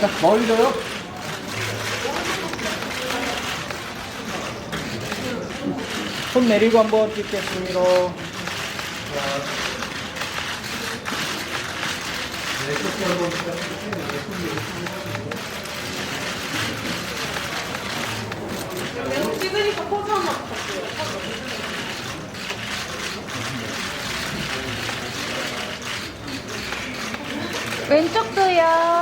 자, 머리 줘요. 손 내리고 한번 찍겠습니다. 찍으니까 포즈 하나 부탁드려요. 왼쪽도요.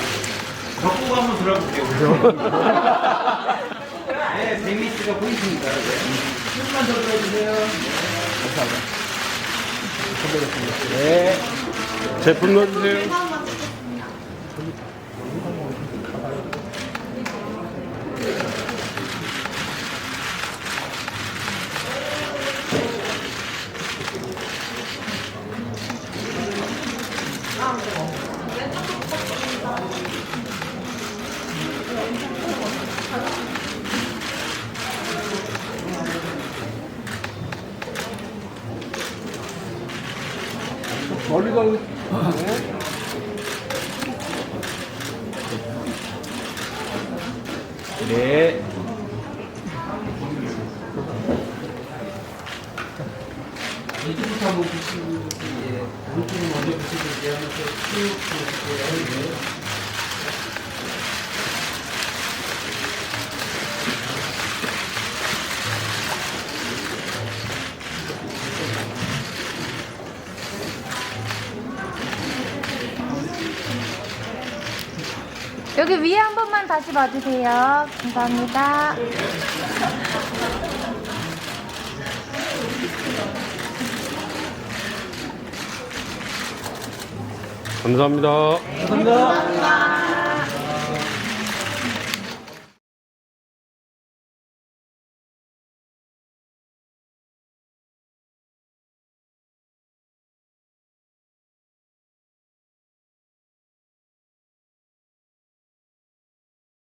더. 벽보고 한번 돌아볼게요. 네, 백미스가 보이십니까? 네. 조금만 더 돌아주세요. 네. 제품 넣어주세요. 멀리 가고. 네. 네. 이쪽부터 한번 보시고, 예. 오른쪽을 먼저 보시고, 이제 하면서 쭉 보실게요. 여기 위에 한 번만 다시 봐주세요. 감사합니다. 감사합니다. 감사합니다.